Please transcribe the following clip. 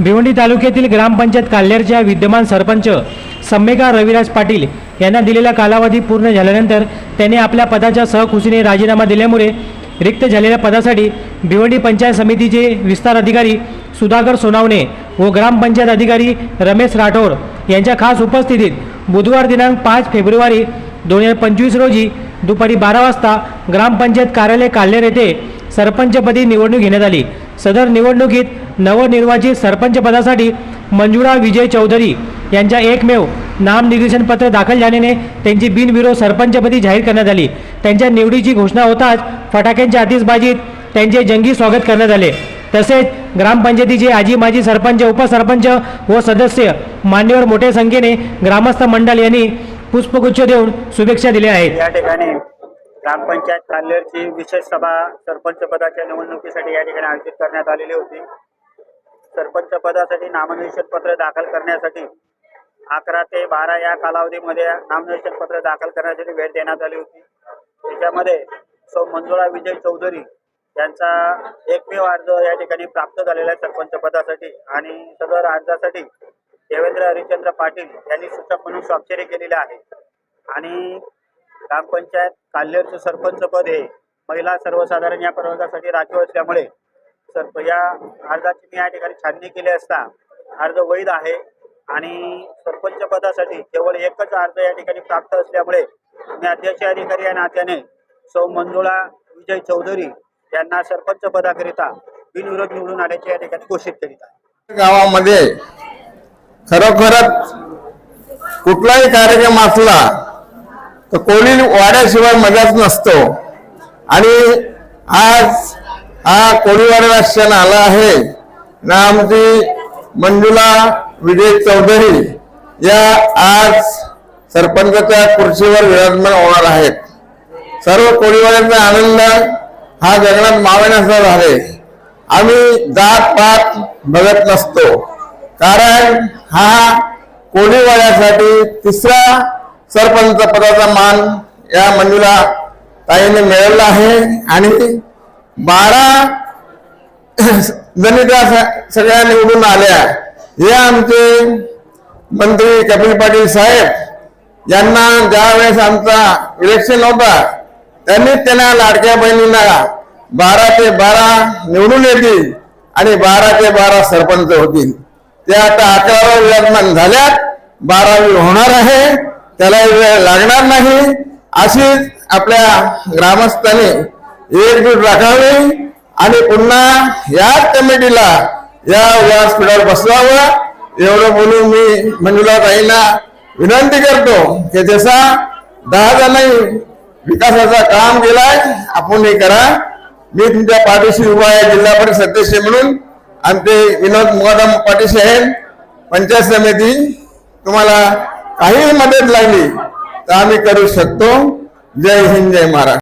भिवंडी तालुक्यातील ग्रामपंचायत काल्हेरच्या विद्यमान सरपंच सम्मेका रविराज पाटील यांना दिलेला कालावधी पूर्ण झाल्यानंतर त्यांनी आपल्या पदाच्या सहकुशीने राजीनामा दिल्यामुळे रिक्त झालेल्या पदासाठी भिवंडी पंचायत समितीचे विस्तार अधिकारी सुधाकर सोनावणे व ग्रामपंचायत अधिकारी रमेश राठोड यांच्या खास उपस्थितीत बुधवार दिनांक पाच फेब्रुवारी दोन हजार पंचवीस रोजी दुपारी बारा वाजता ग्रामपंचायत कार्यालय काल्हेर येथे सरपंचपदी निवडणूक घेण्यात आली. सदर निवडणुकीत नवनिर्वाचित सरपंच पदासाठी मंजुळा विजय चौधरी यांच्या एकमेव नामनिर्देशनपत्र दाखल झाल्याने त्यांची बिनविरोध सरपंचपदी जाहीर करण्यात आली. त्यांच्या निवडीची घोषणा होताच फटाक्यांच्या आतिषबाजीत त्यांचे जंगी स्वागत करण्यात आले. तसेच ग्रामपंचायतीचे आजी माजी सरपंच उपसरपंच व सदस्य मान्यवर मोठ्या संख्येने ग्रामस्थ मंडळ यांनी पुष्पगुच्छ देऊन शुभेच्छा दिल्या आहेत. या ठिकाणी ग्रामपंचायत काल्हेरची विशेष सभा सरपंच पदाच्या निवडणुकीसाठी या ठिकाणी आयोजित करण्यात आलेली होती. सरपंच पदासाठी नामनिर्देशन पत्र दाखल करण्यासाठी अकरा ते बारा या कालावधीमध्ये नामनिर्देशन पत्र दाखल करण्यासाठी भेट देण्यात आली होती. त्याच्यामध्ये सौ मंजुळा विजय चौधरी यांचा एकमेव अर्ज या ठिकाणी प्राप्त झालेला आहे सरपंच पदासाठी आणि सदर अर्जासाठी देवेंद्र हरिश्चंद्र पाटील यांनी सूचक म्हणून स्वाक्षरी केलेली आहे. आणि ग्रामपंचायत काल्हेरचं सरपंच पद हे महिला सर्वसाधारण या प्रवर्गासाठी राखीव असल्यामुळे सर या अर्जाची मी या ठिकाणी छाननी केली असता अर्ज वैध आहे. आणि सरपंच पदासाठी केवळ एकच अर्ज या ठिकाणी प्राप्त असल्यामुळे मी अध्यक्ष अधिकारी या नात्याने सौ मंजुळा विजय चौधरी यांना सरपंच पदाकरिता बिनविरोध निवडून आल्याचे या ठिकाणी घोषित करीत आहे. गावामध्ये खरोखरच कुठलाही कार्यक्रम असला तर कोणी वाड्याशिवाय मजाच नसतो. आणि आज हा कोळीवाड्याला क्षण आला आहे. ना आमची मंजुला विजय चौधरी या आज सरपंचाच्या खुर्चीवर विराजमान होणार आहेत. सर्व कोळीवाड्यांचा आनंद हा जगण्यात मावण्याचा झाले आम्ही जात पात बघत नसतो. कारण हा कोळीवाड्यासाठी तिसरा सरपंच पदाचा मान या मंजुला ताईने मिळवला आहे आणि बारा जणी त्या स- सगळ्या निवडून आल्या. हे आमचे मंत्री कपिल पाटील साहेब यांना ज्या वेळेस आमचा इलेक्शन होता त्यांनी त्यांना लाडक्या बहिणींना बारा ते बारा निवडून येतील आणि बारा ते बारा सरपंच होतील. ते आता अकरावा विराजमान झाल्यात बारावी होणार आहे त्याला वेळ लागणार नाही. अशीच आपल्या ग्रामस्थांनी एकजूट राखावी आणि पुन्हा याच कमिटीला या व्यासपीठावर बसवावं. एवढं बोलून मी मंजुला ताईंना विनंती करतो की जसा दहा जणांनी विकासाचा काम केलाय आपण हे करा. मी तुमच्या पाठीशी उभा आहे जिल्हा परिषद सदस्य म्हणून. आमचे विनोद मुकादम पाठीशी आहेत. पंचायत समिती तुम्हाला काही मदत लागली तर आम्ही करू शकतो. जय हिंद जय महाराष्ट्र.